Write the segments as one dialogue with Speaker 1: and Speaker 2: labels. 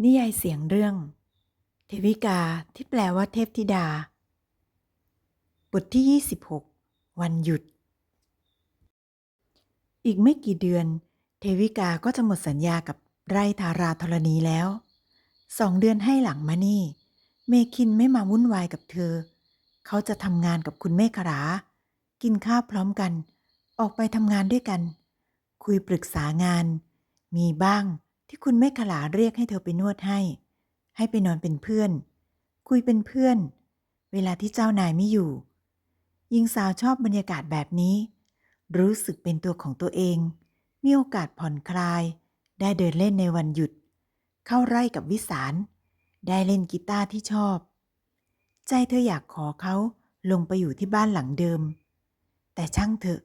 Speaker 1: นิยายเสียงเรื่อง เทวิกาที่แปลว่าเทพธิดา บทที่ 26 วันหยุด อีกไม่กี่เดือน เทวิกาก็จะหมดสัญญากับไร่ทาราธรณีแล้วสองเดือนให้หลังมานี่ เมคินไม่มาวุ่นวายกับเธอ เขาจะทำงานกับคุณเมฆรา กินข้าวพร้อมกัน ออกไปทำงานด้วยกัน คุยปรึกษางาน มีบ้าง ที่คุณเมฆลาเรียกให้เธอไปนวดให้ ให้ไปนอนเป็นเพื่อน คุยเป็นเพื่อน เวลาที่เจ้านายไม่อยู่หญิงสาวชอบบรรยากาศแบบนี้ รู้สึกเป็นตัวของตัวเอง มีโอกาสผ่อนคลาย ได้เดินเล่นในวันหยุด เข้าไร่กับวิสาร ได้เล่นกีตาร์ที่ชอบ ใจเธออยากขอเขาลงไปอยู่ที่บ้านหลังเดิม แต่ช่างเถอะ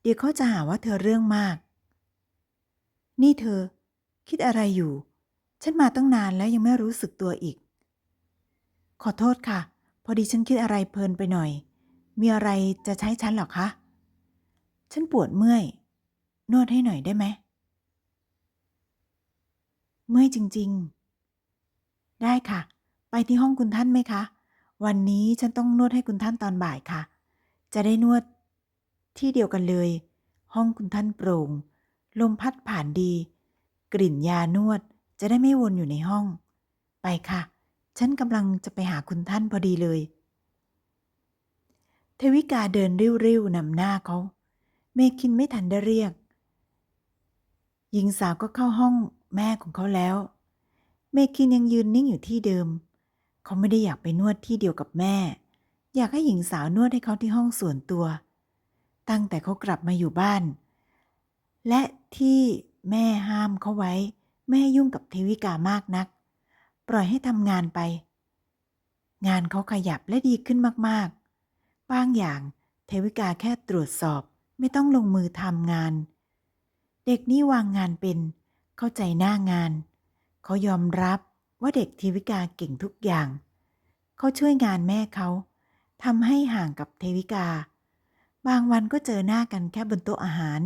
Speaker 1: เดี๋ยวเขาจะหาว่าเธอเรื่องมาก นี่เธอ คิดอะไรอยู่ ฉันมาตั้งนานแล้วยังไม่รู้สึกตัวอีก ขอโทษค่ะ พอดีฉันคิดอะไรเพลินไปหน่อย มีอะไรจะใช้ฉันหรอคะ ฉันปวดเมื่อย นวดให้หน่อยได้ไหม เมื่อยจริง ๆ ได้ค่ะ ไปที่ห้องคุณท่านไหมคะ วันนี้ฉันต้องนวดให้คุณท่านตอนบ่ายค่ะ จะได้นวดที่เดียวกันเลย ห้องคุณท่านโปร่ง ลมพัดผ่านดี กลิ่นยานวดจะได้ไม่วนอยู่ในห้อง ไปค่ะ ฉันกำลังจะไปหาคุณท่านพอดีเลย เทวิกาเดินริ้วๆนำหน้าเขา เมคินไม่ทันได้เรียก หญิงสาวก็เข้าห้องแม่ของเขาแล้ว เมคินยังยืนนิ่งอยู่ที่เดิม เขาไม่ได้อยากไปนวดที่เดียวกับแม่ อยากให้หญิงสาวนวดให้เขาที่ห้องส่วนตัว ตั้งแต่เขากลับมาอยู่บ้าน และที่ แม่ห้ามเขาไว้ไม่ให้ยุ่งกับเทวิกามากนัก ปล่อยให้ทำงานไป งานเขาขยับและดีขึ้นมากๆ บางอย่างเทวิกาแค่ตรวจสอบไม่ต้องลงมือทำงาน เด็กนี่วางงานเป็น เข้าใจหน้างาน เขายอมรับว่าเด็กเทวิกาเก่งทุกอย่าง เขาช่วยงานแม่เขาทำให้ห่างกับเทวิกา บางวันก็เจอหน้ากันแค่บนโต๊ะอาหาร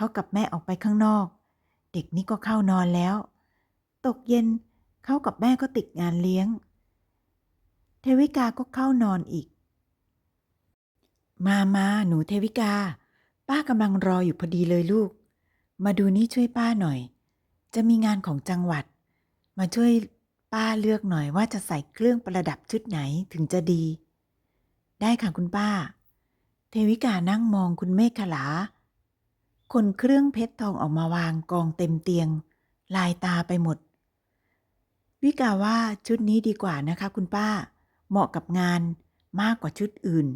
Speaker 1: เขากับแม่ออกไปข้างนอก เด็กนี่ก็เข้านอนแล้ว ตกเย็นเขากับแม่ก็ติดงานเลี้ยง เทวิกาก็เข้านอนอีก มามาหนูเทวิกา ป้ากำลังรออยู่พอดีเลยลูก มาดูนี่ช่วยป้าหน่อย จะมีงานของจังหวัด มาช่วยป้าเลือกหน่อยว่าจะใส่เครื่องประดับชุดไหนถึงจะดี ได้ค่ะคุณป้า เทวิกานั่งมองคุณเมฆขลา คนเครื่องเพชรทองออกมาวางกองเต็มเตียง ลายตาไปหมด วิกาว่าชุดนี้ดีกว่านะคะคุณป้า เหมาะกับงานมากกว่าชุดอื่น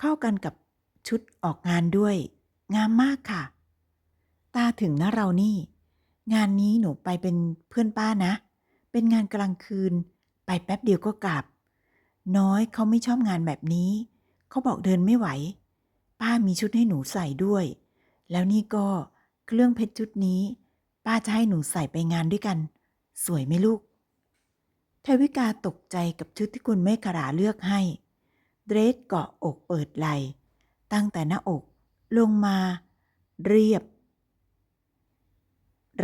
Speaker 1: เข้ากันกับชุดออกงานด้วย งามมากค่ะ ตาถึงนะเรานี่ งานนี้หนูไปเป็นเพื่อนป้านะ เป็นงานกลางคืน ไปแป๊บเดียวก็กลับ น้อยเขาไม่ชอบงานแบบนี้ เขาบอกเดินไม่ไหว ป้ามีชุดให้หนูใส่ด้วย แล้วนี่ก็เครื่องเพชรชุดนี้ ป้าจะให้หนูใส่ไปงานด้วยกัน สวยไหมลูกเทวิกาตกใจกับชุดที่คุณเมฆราเลือกให้ เดรสเกาะอกเปิดไหลตั้งแต่หน้าอกลงมา เรียบ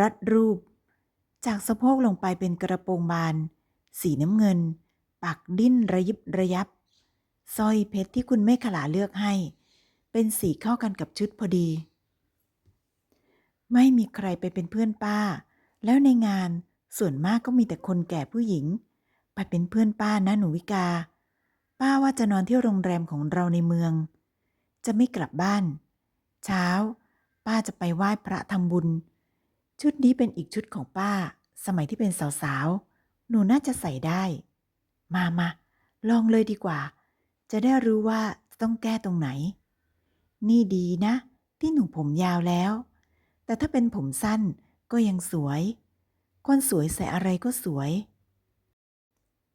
Speaker 1: รัดรูป จากสะโพกลงไปเป็นกระโปรงบาน สีน้ำเงิน ปักดิ้นระยิบระยับสร้อยเพชรที่คุณเมฆลาเลือกให้ เป็นสีเข้ากันกับชุดพอดี ไม่มีใครไปเป็นเพื่อนป้า แล้วในงานส่วนมากก็มีแต่คนแก่ผู้หญิง ไปเป็นเพื่อนป้านะหนูวิกา ป้าว่าจะนอนที่โรงแรมของเราในเมือง จะไม่กลับบ้าน เช้า ป้าจะไปไหว้พระทำบุญ ชุดนี้เป็นอีกชุดของป้า สมัยที่เป็นสาวๆ หนูน่าจะใส่ได้ มามาลองเลยดีกว่า จะได้รู้ว่าต้องแก้ตรงไหน นี่ดีนะ ที่หนูผมยาวแล้ว แต่ถ้าเป็นผมสั้นก็ยังสวย คนสวยใส่อะไรก็สวย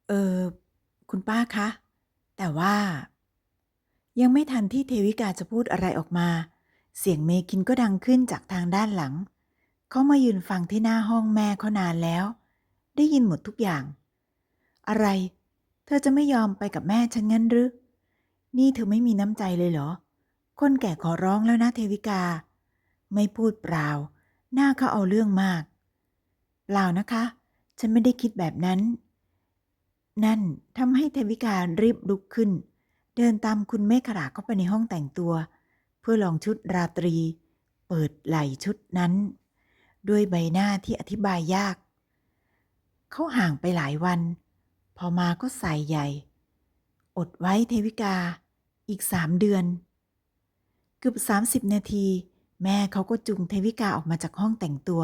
Speaker 1: เออ คุณป้าคะ แต่ว่า ยังไม่ทันที่เทวิกาจะพูดอะไรออกมา เสียงเมคินก็ดังขึ้นจากทางด้านหลัง เขามายืนฟังที่หน้าห้องแม่เขานานแล้ว ได้ยินหมดทุกอย่าง อะไร เธอจะไม่ยอมไปกับแม่ฉันงั้นหรือ นี่เธอไม่มีน้ำใจเลยเหรอ คนแก่ขอร้องแล้วนะเทวิกา ไม่พูดเปล่า หน้าเขาเอาเรื่องมาก เปล่านะคะ ฉันไม่ได้คิดแบบนั้น นั่นทำให้เทวิการีบลุกขึ้น เดินตามคุณเมฆราเข้าไปในห้องแต่งตัว เพื่อลองชุดราตรี เปิดไหล่ชุดนั้น ด้วยใบหน้าที่อธิบายยาก เขาห่างไปหลายวัน พอมาก็ใส่ใหญ่ อดไว้เทวิกา อีกสามเดือน เกือบสามสิบนาที แม่เขาก็จุงเทวิกาออกมาจากห้องแต่งตัว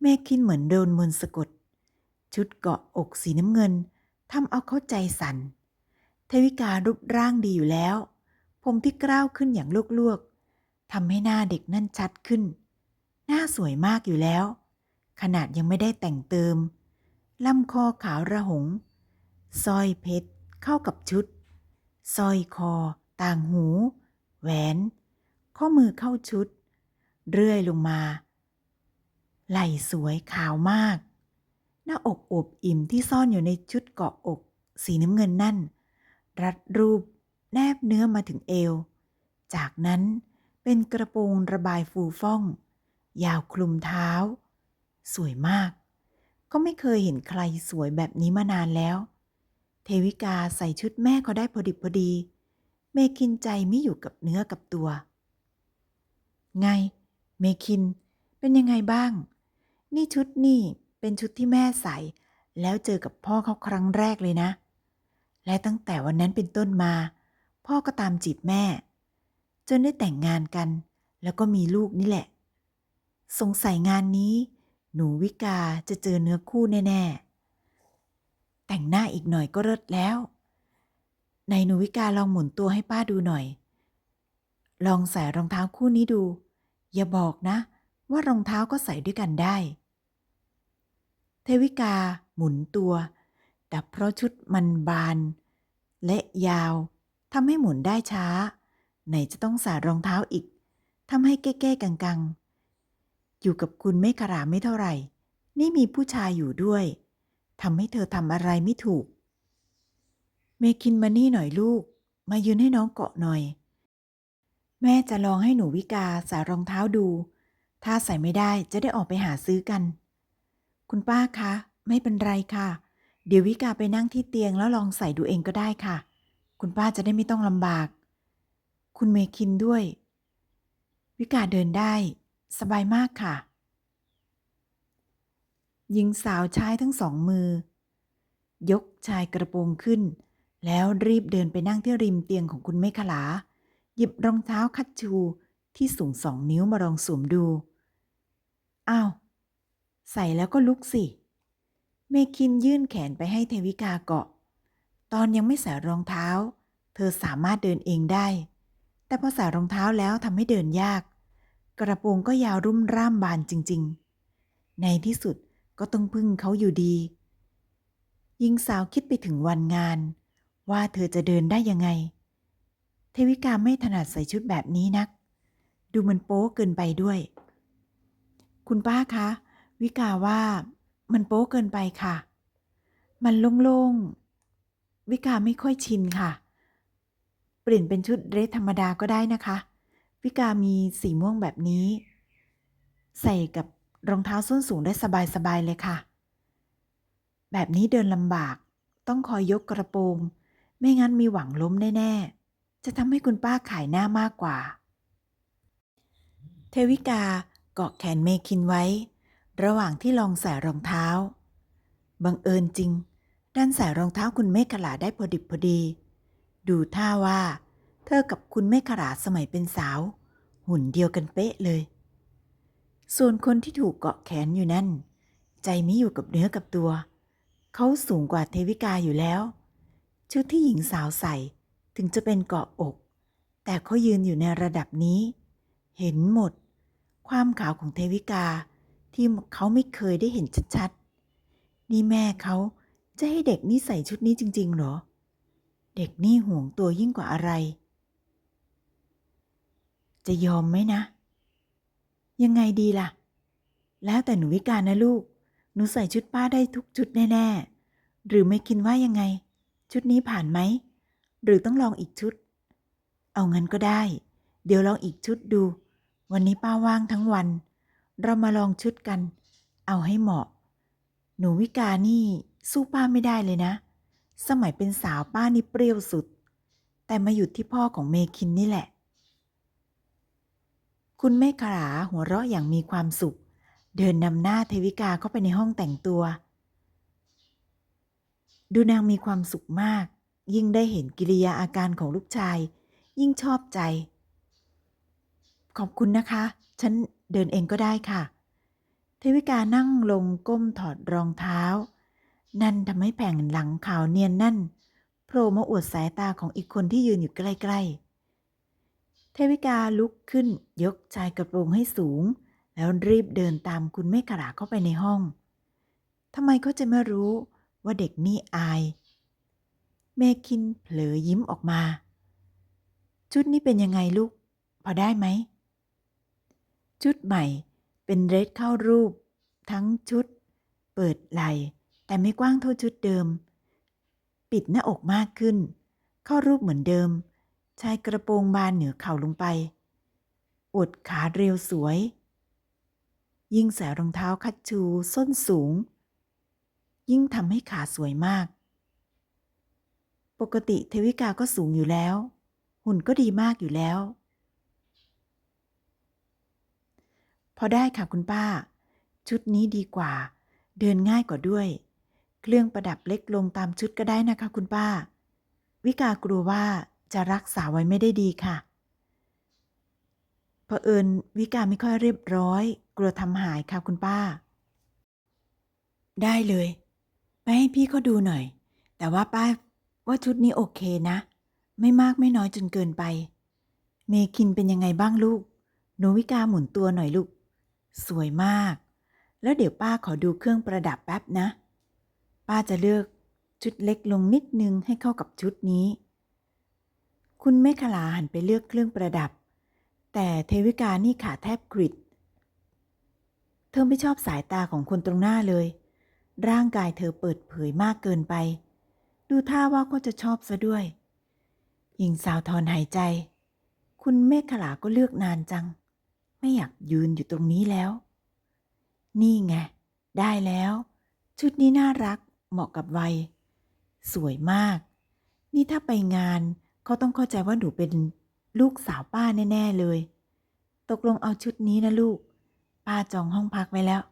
Speaker 1: แม่คิดเหมือนโดนมนต์สะกด ชุดเกาะอกสีน้ำเงินทำเอาเข้าใจสัน่น เทวิการูปร่างดีอยู่แล้ว ผมที่กล้าวขึ้นอย่างลวกๆทำให้หน้าเด็กนั่นชัดขึ้น หน้าสวยมากอยู่แล้ว ขนาดยังไม่ได้แต่งเติมลำคอขาวระหงสร้อยเพชรเข้ากับชุดสร้อยคอ ต่างหู แหวน ข้อมือเข้าชุด เรื่อยลงมา ไหล่สวยขาวมาก หน้าอกอวบอิ่มที่ซ่อนอยู่ในชุดเกาะอก สีน้ำเงินนั่น รัดรูปแนบเนื้อมาถึงเอว จากนั้นเป็นกระโปรงระบายฟูฟ่อง ยาวคลุมเท้า สวยมาก ก็ไม่เคยเห็นใครสวยแบบนี้มานานแล้ว เทวิกาใส่ชุดแม่ก็ได้พอดิบพอดี เมคินใจไม่อยู่กับเนื้อกับตัว ไง เมคิน เป็นยังไงบ้าง นี่ชุดนี่เป็นชุดที่แม่ใส่ แล้วเจอกับพ่อเขาครั้งแรกเลยนะ และตั้งแต่วันนั้นเป็นต้นมา พ่อก็ตามจีบแม่ จนได้แต่งงานกัน แล้วก็มีลูกนี่แหละ สงสัยงานนี้ หนูวิกาจะเจอเนื้อคู่แน่ๆ แต่งหน้าอีกหน่อยก็เลิศแล้วในหนูวิกาลองหมุนตัวให้ป้าดูหน่อย ลองใส่รองเท้าคู่นี้ดู อย่าบอกนะ ว่ารองเท้าก็ใส่ด้วยกันได้ เทวิกาหมุนตัว แต่เพราะชุดมันบาน และยาวทำให้หมุนได้ช้า ไหนจะต้องใส่รองเท้าอีกทำให้แก้ๆกังๆ อยู่กับคุณไม่ขราไม่เท่าไหร่ นี่มีผู้ชายอยู่ด้วยทำให้เธอทำอะไรไม่ถูก เมคินมานี่หน่อยลูก มายืนให้น้องเกาะหน่อย แม่จะลองให้หนูวิกาใส่รองเท้าดู ถ้าใส่ไม่ได้จะได้ออกไปหาซื้อกัน คุณป้าคะ ไม่เป็นไรค่ะ เดี๋ยววิกาไปนั่งที่เตียงแล้วลองใส่ดูเองก็ได้ค่ะ คุณป้าจะได้ไม่ต้องลำบาก คุณเมคินด้วย วิกาเดินได้ สบายมากค่ะ หญิงสาวใช้ทั้งสองมือ ยกชายกระโปรงขึ้น แล้วรีบเดินไปนั่งที่ริมเตียงของคุณเมขลา หยิบรองเท้าคัดชูที่สูงสองนิ้วมาลองสวมดู อ้าว ใส่แล้วก็ลุกสิ เมคินยื่นแขนไปให้เทวิกาเกาะ ตอนยังไม่ใส่รองเท้า เธอสามารถเดินเองได้ แต่พอใส่รองเท้าแล้วทำให้เดินยาก กระโปรงก็ยาวรุ่มร่ามบานจริง ๆ ในที่สุดก็ต้องพึ่งเขาอยู่ดีหญิงสาวคิดไปถึงวันงาน ว่าเธอจะเดินได้ยังไง เทวิกาไม่ถนัดใส่ชุดแบบนี้นัก ดูมันโป๊เกินไปด้วย คุณป้าคะ วิกาว่ามันโป๊เกินไปค่ะ มันโล่งๆ วิกาไม่ค่อยชินค่ะ เปลี่ยนเป็นชุดเดรสธรรมดาก็ได้นะคะ วิกามีสีม่วงแบบนี้ ใส่กับรองเท้าส้นสูงได้สบายๆเลยค่ะ แบบนี้เดินลำบาก ต้องคอยยกกระโปรง ไม่งั้นมีหวังล้มแน่ๆ จะทำให้คุณป้าขายหน้ามากกว่า เทวิกาเกาะแขนเมคินไว้ ระหว่างที่ลองใส่รองเท้า บังเอิญจริง ด้านใส่รองเท้าคุณเมฆขลาได้พอดิบพอดี ดูท่าว่า เธอกับคุณเมฆขลาสมัยเป็นสาว หุ่นเดียวกันเป๊ะเลย ส่วนคนที่ถูกเกาะแขนอยู่นั่น ใจม่อยู่กับเนื้อกับตัว เขาสูงกว่าเทวิกาอยู่แล้ว ชุดที่หญิงสาวใส่ ถึงจะเป็นเกาะอก แต่เขายืนอยู่ในระดับนี้ เห็นหมด ความขาวของเทวิกาที่เขาไม่เคยได้เห็นชัดๆ นี่แม่เขาจะให้เด็กนี่ใส่ชุดนี้จริง ๆ หรอ เด็กนี่ห่วงตัวยิ่งกว่าอะไร จะยอมไหมนะ ยังไงดีล่ะ แล้วแต่หนูวิการนะลูก หนูใส่ชุดป้าได้ทุกชุดแน่ ๆ หรือไม่คิดว่ายังไง ชุดนี้ผ่านไหม หรือต้องลองอีกชุด เอางั้นก็ได้ เดี๋ยวลองอีกชุดดู วันนี้ป้าว่างทั้งวัน เรามาลองชุดกัน เอาให้เหมาะ หนูวิกานี่สู้ป้าไม่ได้เลยนะ สมัยเป็นสาวป้านี่เปรี้ยวสุด แต่มาหยุดที่พ่อของเมคินนี่แหละ คุณเมฆขลาหัวเราะอย่างมีความสุข เดินนำหน้าเทวิกาเข้าไปในห้องแต่งตัว ดูนางมีความสุขมาก ยิ่งได้เห็นกิริยาอาการของลูกชาย ยิ่งชอบใจ ขอบคุณนะคะ ฉันเดินเองก็ได้ค่ะ เทวิกานั่งลงก้มถอดรองเท้า นั่นทำให้แผ่นหลังขาวเนียนนั่นโผล่มาอวดสายตาของอีกคนที่ยืนอยู่ใกล้ๆ เทวิกาลุกขึ้นยกชายกระโปรงให้สูง แล้วรีบเดินตามคุณเมฆขลาเข้าไปในห้องทำไมเขาจะไม่รู้ว่าเด็กนี่อาย เมคินเผลอยิ้มออกมา ชุดนี้เป็นยังไงลูก พอได้ไหม ชุดใหม่เป็นเรดเข้ารูป ทั้งชุด เปิดไหลแต่ไม่กว้างเท่าชุดเดิม ปิดหน้าอกมากขึ้น เข้ารูปเหมือนเดิม ชายกระโปรงบานเหนือเข่าลงไปอดขาเรียวสวย ยิ่งใส่รองเท้าคัดชูส้นสูง ยิ่งทำให้ขาสวยมาก ปกติเทวิกาก็สูงอยู่แล้ว หุ่นก็ดีมากอยู่แล้ว พอได้ค่ะคุณป้า ชุดนี้ดีกว่า เดินง่ายกว่าด้วย เครื่องประดับเล็กลงตามชุดก็ได้นะคะคุณป้า วิกากลัวว่าจะรักษาไว้ไม่ได้ดีค่ะเผอิญวิกาไม่ค่อยเรียบร้อย กลัวทำหายค่ะคุณป้า ได้เลย ไปให้พี่เขาดูหน่อย แต่ว่าป้า ว่าชุดนี้โอเคนะ ไม่มากไม่น้อยจนเกินไป เมคินเป็นยังไงบ้างลูกหนูวิกาหมุนตัวหน่อยลูก สวยมาก แล้วเดี๋ยวป้าขอดูเครื่องประดับแป๊บนะ ป้าจะเลือกชุดเล็กลงนิดนึงให้เข้ากับชุดนี้ คุณเมฆลาหันไปเลือกเครื่องประดับ แต่เทวิกานี่ขาแทบกริดเธอไม่ชอบสายตาของคนตรงหน้าเลย ร่างกายเธอเปิดเผยมากเกินไป ดูท่าว่าก็จะชอบซะด้วย หญิงสาวถอนหายใจ คุณเมฆขลาก็เลือกนานจัง ไม่อยากยืนอยู่ตรงนี้แล้ว นี่ไง ได้แล้ว ชุดนี้น่ารัก เหมาะกับวัย สวยมาก นี่ถ้าไปงานเขาต้องเข้าใจว่าหนูเป็นลูกสาวป้าแน่ ๆ เลย ตกลงเอาชุดนี้นะลูก ป้าจองห้องพักไว้แล้ว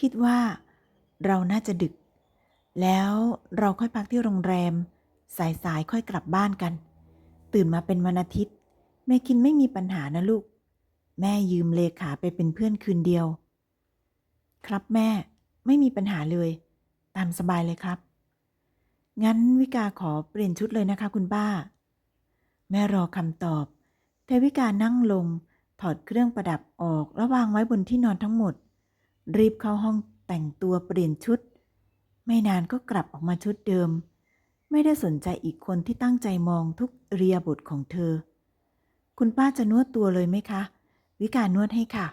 Speaker 1: คิดว่าเราน่าจะดึก แล้วเราค่อยพักที่โรงแรม สายๆค่อยกลับบ้านกัน ตื่นมาเป็นวันอาทิตย์ แม่คินไม่มีปัญหานะลูก แม่ยืมเลขาไปเป็นเพื่อนคืนเดียว ครับแม่ไม่มีปัญหาเลย ตามสบายเลยครับ งั้นวิกาขอเปลี่ยนชุดเลยนะคะคุณป้า แม่รอคำตอบ แต่วิกานั่งลง ถอดเครื่องประดับออกแล้ววางไว้บนที่นอนทั้งหมด รีบเข้าห้องแต่งตัวเปลี่ยนชุด ไม่นานก็กลับออกมาชุดเดิม ไม่ได้สนใจอีกคนที่ตั้งใจมองทุกเรียบทของเธอ คุณป้าจะนวดตัวเลยไหมคะ วิการนวดให้ค่ะ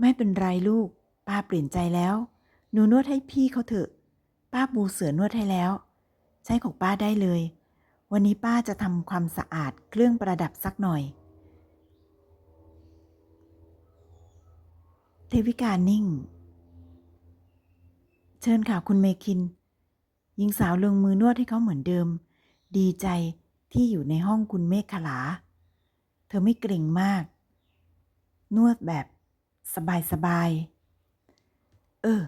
Speaker 1: ไม่เป็นไรลูก ป้าเปลี่ยนใจแล้ว หนูนวดให้พี่เขาเถอะ ป้าปูเสือนวดให้แล้ว ใช้ของป้าได้เลย วันนี้ป้าจะทำความสะอาดเครื่องประดับสักหน่อยเทวิกานิ่ง เชิญค่ะคุณเมคิน หญิงสาวลงมือนวดให้เขาเหมือนเดิม ดีใจที่อยู่ในห้องคุณเมฆขลา เธอไม่เกรงมาก นวดแบบสบายๆ เออ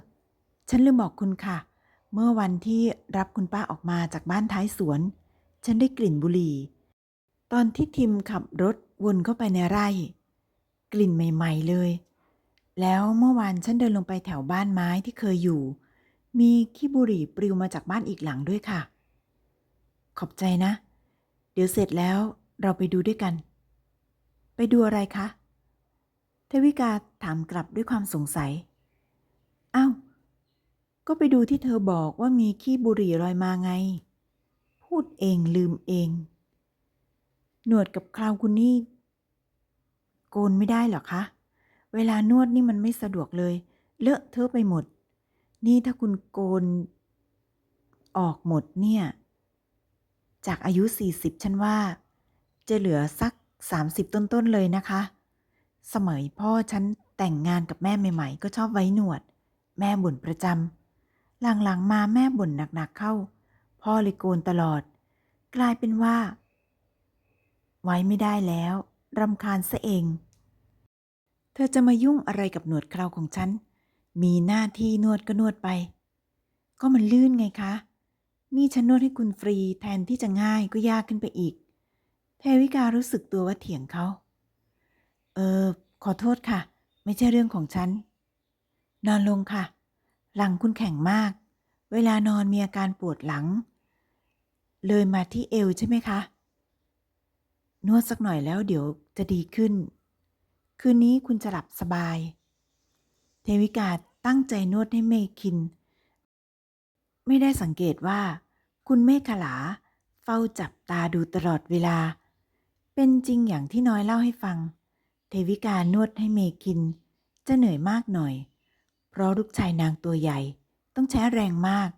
Speaker 1: ฉันลืมบอกคุณค่ะ เมื่อวันที่รับคุณป้าออกมาจากบ้านท้ายสวน ฉันได้กลิ่นบุหรี่ ตอนที่ทิมขับรถวนเข้าไปในไร่ กลิ่นใหม่ ๆ เลย แล้วเมื่อวานฉันเดินลงไปแถวบ้านไม้ที่เคยอยู่ มีขี้บุหรี่ปลิวมาจากบ้านอีกหลังด้วยค่ะ ขอบใจนะ เดี๋ยวเสร็จแล้วเราไปดูด้วยกัน ไปดูอะไรคะเทวิกาถามกลับด้วยความสงสัยอ้าว ก็ไปดูที่เธอบอกว่ามีขี้บุหรี่ลอยมาไง พูดเองลืมเอง หนวดกับคราวคุณนี่ โกนไม่ได้หรอคะ เวลานวดนี่มันไม่สะดวกเลย เลอะเทอะไปหมด นี่ถ้าคุณโกนออกหมดเนี่ย จากอายุ 40 ฉันว่า จะเหลือสัก 30 ต้นๆเลยนะคะ สมัยพ่อฉันแต่งงานกับแม่ใหม่ ๆ ก็ชอบไว้หนวด แม่บ่นประจำหลังๆมาแม่บ่นหนักๆเข้า พ่อเลยโกนตลอด กลายเป็นว่า ไว้ไม่ได้แล้วรำคาญซะเอง เธอจะมายุ่งอะไรกับหนวดเคราของฉัน มีหน้าที่นวดก็นวดไป ก็มันลื่นไงคะ นี่ฉันนวดให้คุณฟรีแทนที่จะง่ายก็ยากขึ้นไปอีก เทวิการู้สึกตัวว่าเถียงเขา เออ ขอโทษค่ะ ไม่ใช่เรื่องของฉัน นอนลงค่ะ หลังคุณแข็งมาก เวลานอนมีอาการปวดหลัง เลยมาที่เอวใช่ไหมคะ นวดสักหน่อยแล้วเดี๋ยวจะดีขึ้น คืนนี้คุณจะหลับสบาย เทวิกาตั้งใจนวดให้เมคิน ไม่ได้สังเกตว่า คุณเมฆขลา เฝ้าจับตาดูตลอดเวลา เป็นจริงอย่างที่น้อยเล่าให้ฟัง เทวิกานวดให้เมคิน จะเหนื่อยมากหน่อย เพราะลูกชายนางตัวใหญ่ ต้องใช้แรงมาก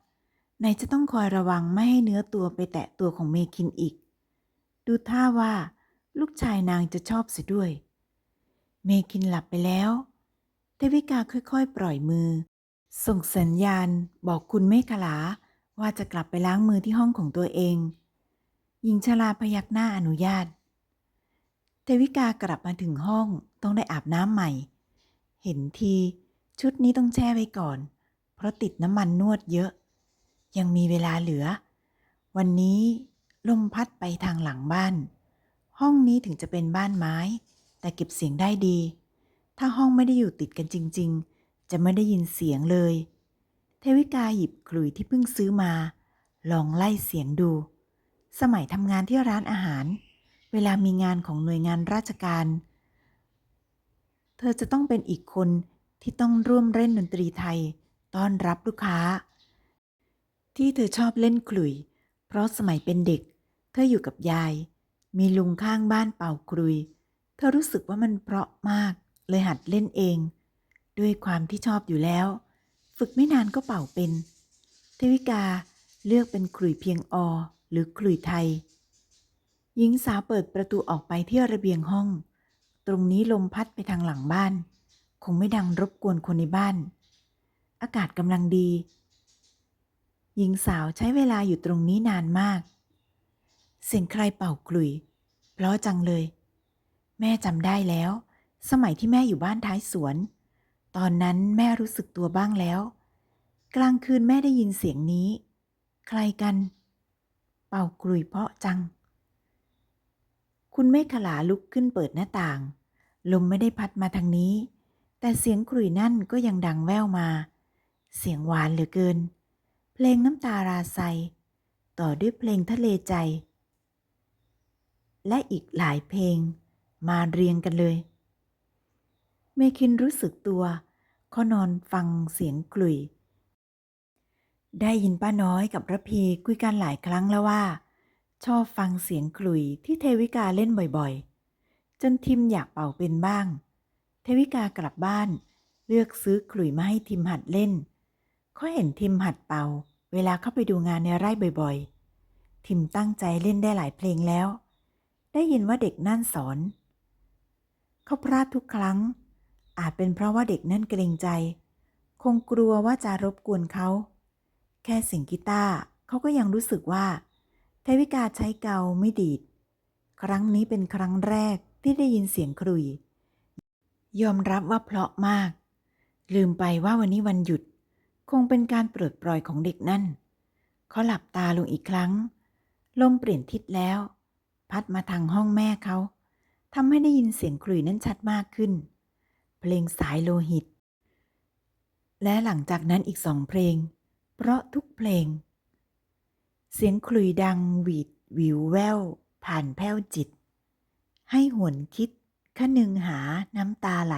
Speaker 1: ไหนจะต้องคอยระวังไม่ให้เนื้อตัวไปแตะตัวของเมคินอีก ดูท่าว่า ลูกชายนางจะชอบเสียด้วย เมคินหลับไปแล้ว เทวิกาค่อยๆ ปล่อยมือ ส่งสัญญาณบอกคุณเมฆลาว่าจะกลับไปล้างมือที่ห้องของตัวเอง หญิงชราพยักหน้าอนุญาต เทวิกากลับมาถึงห้องต้องได้อาบน้ำใหม่ เห็นทีชุดนี้ต้องแช่ไว้ก่อน เพราะติดน้ำมันนวดเยอะ ยังมีเวลาเหลือ วันนี้ลมพัดไปทางหลังบ้าน ห้องนี้ถึงจะเป็นบ้านไม้ แต่เก็บเสียงได้ดี ถ้าห้องไม่ได้อยู่ติดกันจริง ๆ จะไม่ได้ยินเสียงเลย เทวิกาหยิบขลุ่ยที่เพิ่งซื้อมา ลองไล่เสียงดู สมัยทำงานที่ร้านอาหาร เวลามีงานของหน่วยงานราชการ เธอจะต้องเป็นอีกคนที่ต้องร่วมเล่นดนตรีไทย ต้อนรับลูกค้า ที่เธอชอบเล่นขลุ่ย เพราะสมัยเป็นเด็ก เธออยู่กับยาย มีลุงข้างบ้านเป่าครุย เธอรู้สึกว่ามันเพราะมาก เลยหัดเล่นเอง ด้วยความที่ชอบอยู่แล้ว ฝึกไม่นานก็เป่าเป็น เทวิกาเลือกเป็นขลุ่ยเพียงอหรือขลุ่ยไทย หญิงสาวเปิดประตูออกไปที่ระเบียงห้อง ตรงนี้ลมพัดไปทางหลังบ้าน คงไม่ดังรบกวนคนในบ้าน อากาศกำลังดี หญิงสาวใช้เวลาอยู่ตรงนี้นานมาก เสียงใครเป่าขลุ่ยเพราะจังเลย แม่จำได้แล้ว สมัยที่แม่อยู่บ้านท้ายสวน ตอนนั้นแม่รู้สึกตัวบ้างแล้ว กลางคืนแม่ได้ยินเสียงนี้ ใครกัน เป่ากลุยเพาะจัง คุณเมฆขลาลุกขึ้นเปิดหน้าต่าง ลมไม่ได้พัดมาทางนี้ แต่เสียงกลุยนั่นก็ยังดังแว่วมา เสียงหวานเหลือเกิน เพลงน้ำตาราไซต่อด้วยเพลงทะเลใจ และอีกหลายเพลงมาเรียงกันเลย เมคินรู้สึกตัว เขานอนฟังเสียงกลุย ได้ยินป้าน้อยกับระพีคุยกันหลายครั้งแล้วว่า ชอบฟังเสียงกลุยที่เทวิกาเล่นบ่อยๆ จนทิมอยากเป่าเป็นบ้าง เทวิกากลับบ้าน เลือกซื้อกลุยมาให้ทิมหัดเล่น เขาเห็นทิมหัดเป่า เวลาเข้าไปดูงานในไร่บ่อยๆ ทิมตั้งใจเล่นได้หลายเพลงแล้ว ได้ยินว่าเด็กนั่นสอน เขาพลาดทุกครั้ง อาจเป็นเพราะว่าเด็กนั่นเกรงใจ คงกลัวว่าจะรบกวนเขา แค่เสียงกีตาร์เขาก็ยังรู้สึกว่าเทวิกาใช้เกาไม่ดีด ครั้งนี้เป็นครั้งแรกที่ได้ยินเสียงครุย ยอมรับว่าเพราะมาก ลืมไปว่าวันนี้วันหยุด คงเป็นการปลดปล่อยของเด็กนั่นเขาหลับตาลงอีกครั้ง ลมเปลี่ยนทิศแล้ว พัดมาทางห้องแม่เขาทำให้ได้ยินเสียงคลุยนั้นชัดมากขึ้น เพลงสายโลหิต และหลังจากนั้นอีกสองเพลง เพราะทุกเพลง เสียงคลุยดังหวีดวิวแวว ผ่านแผ้วจิต ให้หวนคิดขนึงหาน้ำตาไหล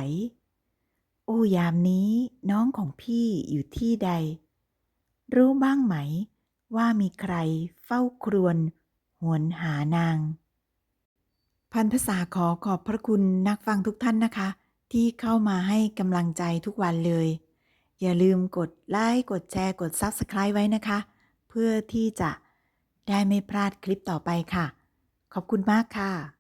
Speaker 1: โอ้ยามนี้น้องของพี่อยู่ที่ใด รู้บ้างไหมว่ามีใครเฝ้าครวนหวนหานาง พันธษาขอขอบพระคุณนักฟังทุกท่านนะคะ ที่เข้ามาให้กำลังใจทุกวันเลย อย่าลืมกดไลค์ กดแชร์ กด Subscribe ไว้นะคะ เพื่อที่จะได้ไม่พลาดคลิปต่อไปค่ะ ขอบคุณมากค่ะ